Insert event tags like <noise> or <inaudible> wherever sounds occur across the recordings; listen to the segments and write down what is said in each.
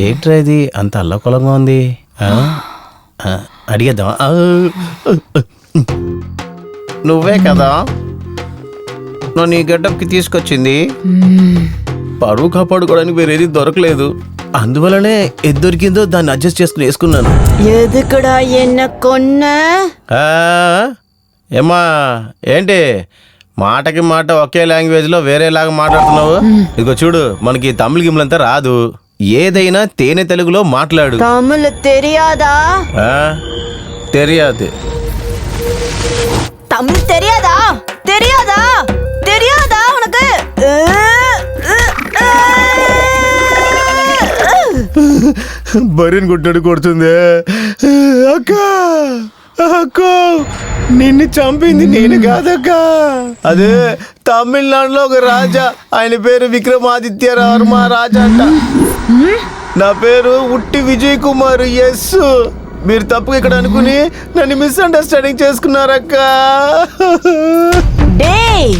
ఏంట్రా ఇది? అంత అల్లకొలంగా ఉంది. అడిగేద్దామా? నువ్వే కదా? నువ్వు నీ గడ్డకి తీసుకొచ్చింది. పరువు కాపాడుకోవడానికి వేరేది దొరకలేదు. అందువలనే ఏది దొరికిందో దాన్ని అడ్జస్ట్ చేసుకుని వేసుకున్నాను. ఎదుకుడా ఎన్న కొన్నా? ఏమా ఏంటి? మాటకి మాట ఒకే లాంగ్వేజ్లో వేరేలాగా మాట్లాడుతున్నావు? ఇదిగో చూడు మనకి తమిళ గిమ్లంతా రాదు. ఏదైనా తేనె తెలుగులో మాట్లాడు தமிழ் தெரியாதா ఆ, తెలియదు தமிழ் தெரியாதா தெரியாதா தெரியாதா உனக்கு బరిని కొట్టాడు కొడుతుంది అక్క అక్క నిన్ను చంపింది నేను కాదక్క అదే తమిళనాడులో ఒక రాజా ఆయన పేరు విక్రమాదిత్య వర్మ రాజా అంట నా పేరు ఉట్టి విజయ్ కుమార్ ఎస్ మీరు తప్పుగా ఇక్కడ అనుకుని నన్ను మిస్అండర్స్టాండింగ్ చేసుకున్నారక్క டேய்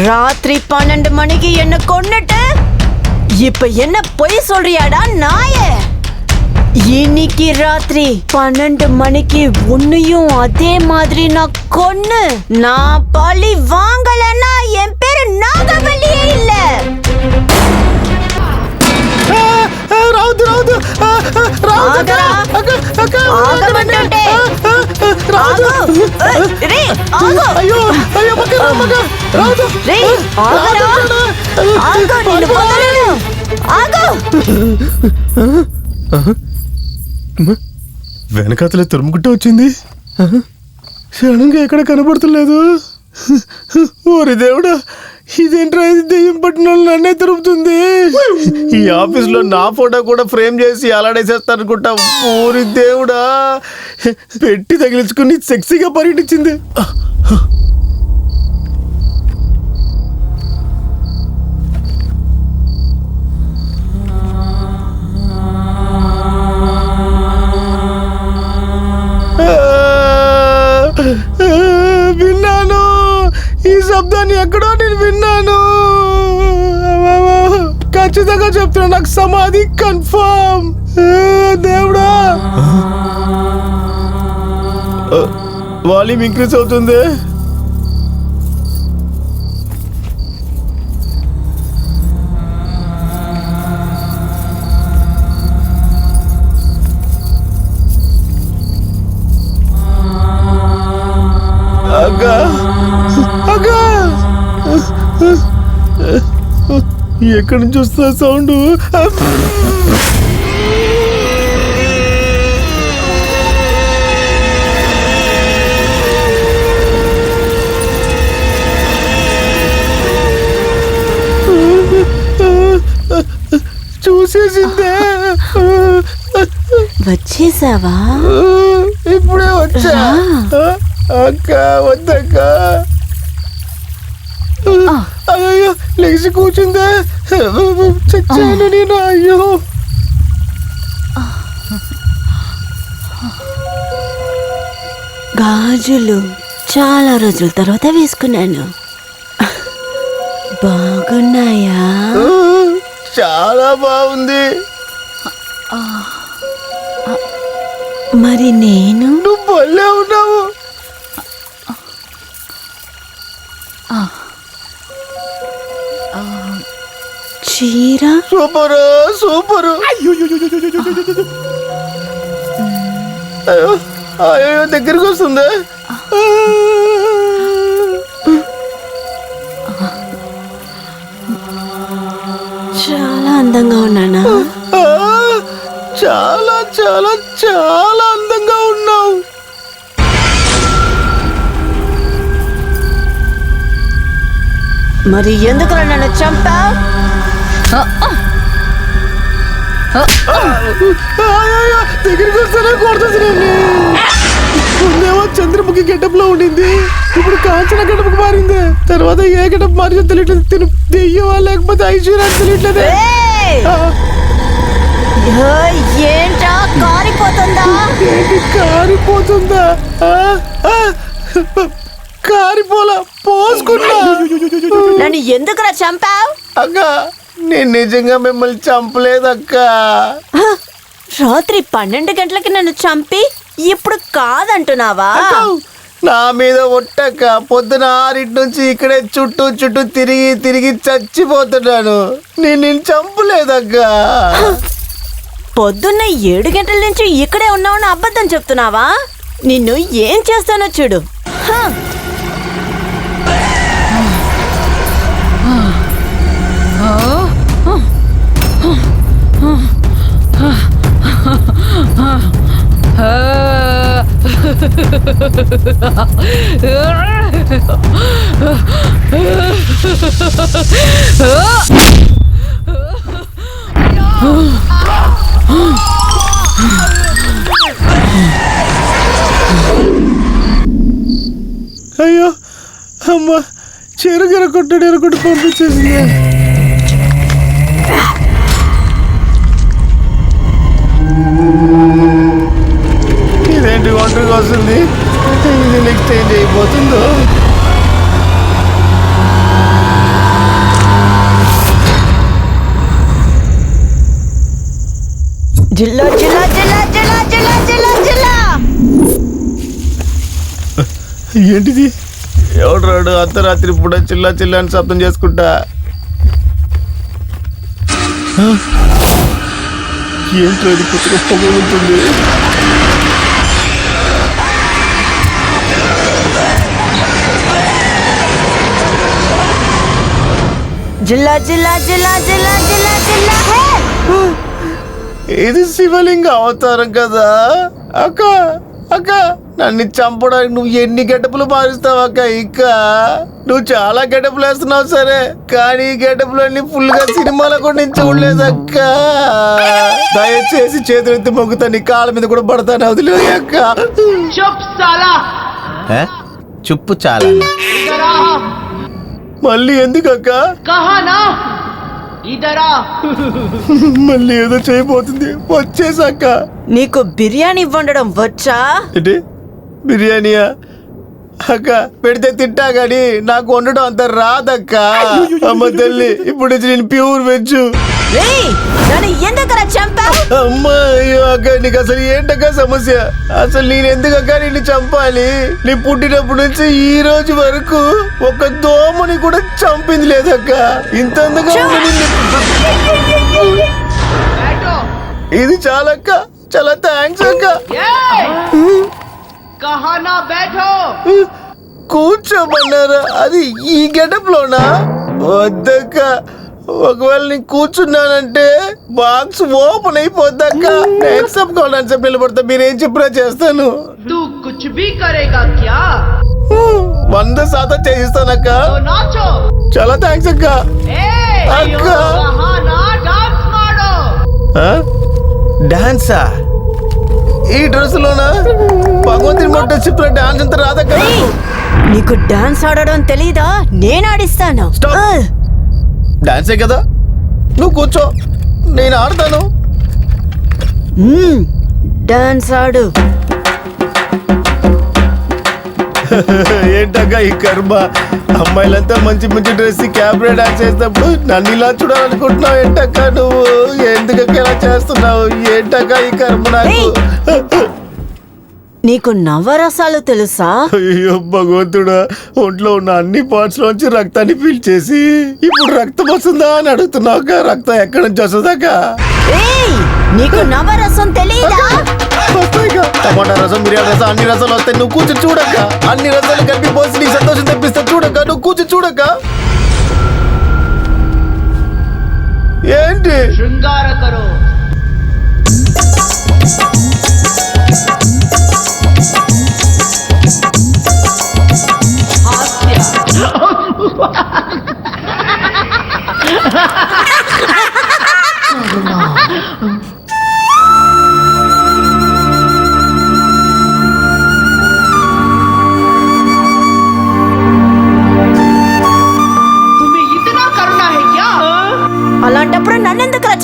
ராத்திரி பன்னெண்டு மணிக்கு என்ன கொன்னுட்டு இப்ப என்ன பொய் சொல்றியாடா நாயே இன்னைக்கு ராத்திரி பன்னெண்டு மணிக்கு உன்னையும் அதே மாதிரி நான் கொன்னு. நான் பழி வாங்கலன்னா என் பேரு நாகவல்லியே இல்ல. ராவுது ராவுது ராவுது அக்கா ஐயோ ஐயோ மகா மகா ராவுது ரேய் ஆகரா ஆகோ. நீ முதல்ல ஆகோ వెనకాతలే తురుముకుంటూ వచ్చింది. క్షణంగా ఎక్కడ కనబడుతులేదు. ఓరి దేవుడా ఇదేంట్రా ఇది దెయ్యం పట్టిన వాళ్ళు నన్నే తిరుగుతుంది ఈ ఆఫీస్లో నా ఫోటో కూడా ఫ్రేమ్ చేసి అలాడేసేస్తాను అనుకుంటా ఓరి దేవుడా పెట్టి తగిలించుకుని సెక్సీగా పర్యటించింది. ఖచ్చితంగా చెప్తున్నా నాకు సమాధి కన్ఫర్మ్ దేవుడా. వాల్యూమ్ ఇంక్రీజ్ అవుతుంది. అగా. అగా. ఎక్కడి నుంచి వస్తా సౌండ్? చూసేసిందే. వచ్చేసావా? ఇప్పుడే వచ్చా. అక్క వద్దక్క. లెగిసి కూర్చుందే? చచ్చాను నేను అయ్యో. గాజులు చాలా రోజుల తర్వాత వేసుకున్నాను. బాగున్నాయా? చాలా బాగుంది. మరి నేను? నువ్వు ఉన్నావు. చీర? Super super. అయ్యో అయ్యో దగ్గరికి వస్తుంది. చాలా అందంగా ఉన్నానా? చాలా చాలా చాలా అందంగా ఉన్నావు. మరి ఎందుకు నన్ను చంపావు? దగ్గరికి వస్తేనే? కొడుతుంది నన్ను. ముందేమో చంద్రముఖి గెటప్లో ఉండింది. ఇప్పుడు కాంచన గెటప్ మారింది. తర్వాత ఏ గెటప్ మారిందో తెలియట్లేదు. తిను దెయ్యమా లేకపోతే ఐశ్వర్య తెలియట్లేదు. ఏంట్రా? కారిపోతుందా? ఏంటి? కారిపోతుందా? కారిపోలా? పోసుకున్నా. నన్ను ఎందుకురా చంపావు? అక్క నేను నిజంగా మిమ్మల్ని చంపలేదక్క! రాత్రి పన్నెండు గంటలకి నన్ను చంపి ఇప్పుడు కాదంటున్నావా? నా మీద ఒట్టక్క. పొద్దున ఆరింటి నుంచి ఇక్కడే చుట్టూ చుట్టూ తిరిగి తిరిగి చచ్చిపోతున్నాను. నేను నేను చంపలేదక్క. పొద్దున్న ఏడు గంటల నుంచి ఇక్కడే ఉన్నావని అబద్ధం చెప్తున్నావా? నిన్ను ఏం చేస్తానో చూడు. అయ్యో అమ్మ చెరుగర కొట్టడు ఎరగొట్టు పంపించేసింది. చేంజ్ అయిపోతుందో జిల్లా జిల్లా జిల్లా జిల్లా జిల్లా జిల్లా జిల్లా! ఏంటిది? ఎవడు రాడు అర్ధరాత్రి పూట చిల్లా చిల్లా అని శబ్దం చేసుకుంటా? ఏంటో ఇది కొత్తగా పొగలుతుంది జిల్లా జిల్లా జిల్లా జిల్లా జిల్లా జిల్లా. ఇది శివలింగ అవతారం కదా. అక్క అక్క నన్ను చంపడానికి నువ్వు ఎన్ని గెటపులు మారుస్తావు అక్క ఇక నువ్వు చాలా గెటపులు వేస్తున్నావు సరే కానీ ఈ గెటపులు అన్ని ఫుల్గా సినిమాలో కూడా చూడలేదు అక్క. దయచేసి చేతులెత్తి మొగ్గుతా నీ కాళ్ళ మీద కూడా పడతాను వదిలే అక్క. చెప్పు చాలా. మళ్ళీ ఎందుకు అక్క ఇదరా. మళ్ళీ ఏదో చేయబోతుంది. వచ్చేసాక. నీకు బిర్యానీ వండడం వచ్చా? ఏంటి? బిర్యానీయా? అక్క పెడితే తిట్టా కానీ నాకు వండడం అంత రాదక్క. అమ్మ తల్లి ఇప్పుడు నేను ప్యూర్ వెజ్ అమ్మాయి అక్క నీకు అసలు ఏంటక్క సమస్య? అసలు నేను ఎందుకక్క నిన్ను చంపాలి? నీ పుట్టినప్పటి నుంచి ఈ రోజు వరకు ఒక దోమని కూడా చంపింది లేదక్క. ఇంత ఇది చాలక్క చాలా థ్యాంక్స్ అక్క. కూర్చోమన్నారా? అది ఈ గెటప్ లోనా వద్దక్క. ఒకవేళ నేను కూర్చున్నానంటే బాక్స్ ఓపెన్ అయిపోద్దాక నేను సబ్ కావాలని చెప్పి నిలబడతా. మీరేం చెప్పినా చేస్తాను. వంద శాతం చేయిస్తానక్క చాలా థ్యాంక్స్ అక్క. అక్క. డాన్సా ఈ డ్రెస్ లోనా? భగవంతుని మొట్ట చెప్పిన డాన్స్ అంత రాదక్క నీకు. డాన్స్ ఆడడం తెలియదా నేను ఆడిస్తాను. డాన్సే కదా? నువ్వు కూర్చో. నేను ఆడతాను. డాన్స్ ఆడు. <laughs> ఏంటక్క ఈ కర్మ? అమ్మాయిలంతా మంచి మంచి డ్రెస్ క్యాబ్రే డాన్స్ చేసినప్పుడు నన్ను ఇలా చూడాలనుకుంటున్నావు ఏంటక్క నువ్వు? ఎందుకక్క ఇలా చేస్తున్నావు? ఏంటక్క ఈ కర్మ నాకు? <laughs> నీకు నవరసాలు తెలుసా? అయ్యో భగవంతుడా ఒంట్లో ఉన్న అన్ని పార్ట్స్ లోంచి రక్తాన్ని పిలిచేసి ఇప్పుడు రక్తం వస్తుందా అని అడుగుతున్నావు రక్తం ఎక్కడి నుంచి వస్తుందాకా నీకు నవరసం తెలియదా టమాటా రసం బిర్యానీ రసం అన్ని రసాలు వస్తాయి నువ్వు కూర్చొని చూడక అన్ని రసాలు కలిపి పోసి నీ సంతోషం తెప్పిస్తే చూడక నువ్వు కూర్చు చూడక ఏంటి? శృంగారకరు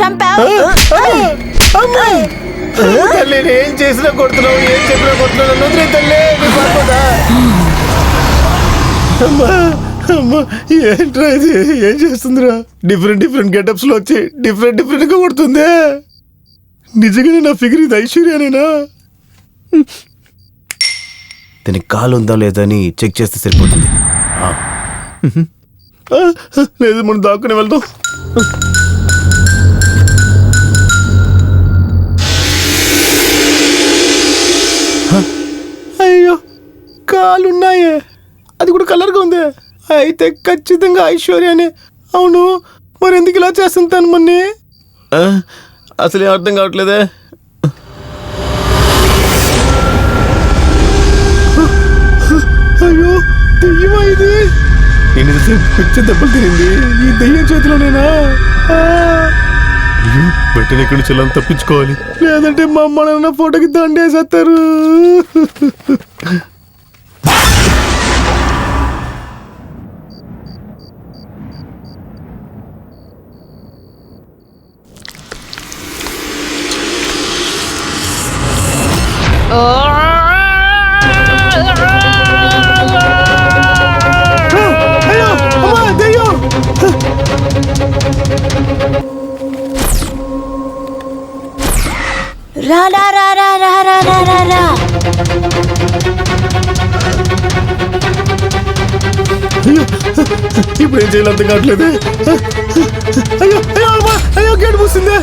చంపావు! తల్లి నేను ఏం చేసినా కొడుతున్నావు ఏం చెప్పినా కొడుతున్నావు నన్ను తల్లి అమ్మా అమ్మా ఏంట్రా ఇది? ఏం చేస్తుందిరా? డిఫరెంట్ డిఫరెంట్ గెటప్స్లో వచ్చి డిఫరెంట్ డిఫరెంట్గా కొడుతుందే. నిజంగానే నా ఫిగర్ ఇది ఐశ్వర్యానేనా? దీనికి కాలు ఉందా లేదా అని చెక్ చేస్తే సరిపోతుంది. లేదు మనం దాక్కుని వెళ్దాం. కాలున్నాయే అది కూడా కలర్గా ఉంది. అయితే ఖచ్చితంగా ఐశ్వర్యానే. అవును మరి ఎందుకు ఇలా చేస్తుంది తను మొన్ని? అసలు అర్థం కావట్లేదే. అయ్యో దెయ్యమా ఇది? నేను పిచ్చ దెబ్బలు తినింది ఈ దెయ్యం చేతిలోనేనా? వెంటనే ఇక్కడి నుంచి తప్పించుకోవాలి. లేదంటే మా అమ్మ నాన్న ఫోటోకి దండేసేస్తారు. ராடா ராடா ராடா ராடா ரா ఇప్పుడు ఏం చేయాలి అర్థం కావట్లేదు అయ్యో అయ్యో అయ్యో గేట్ మూసిందే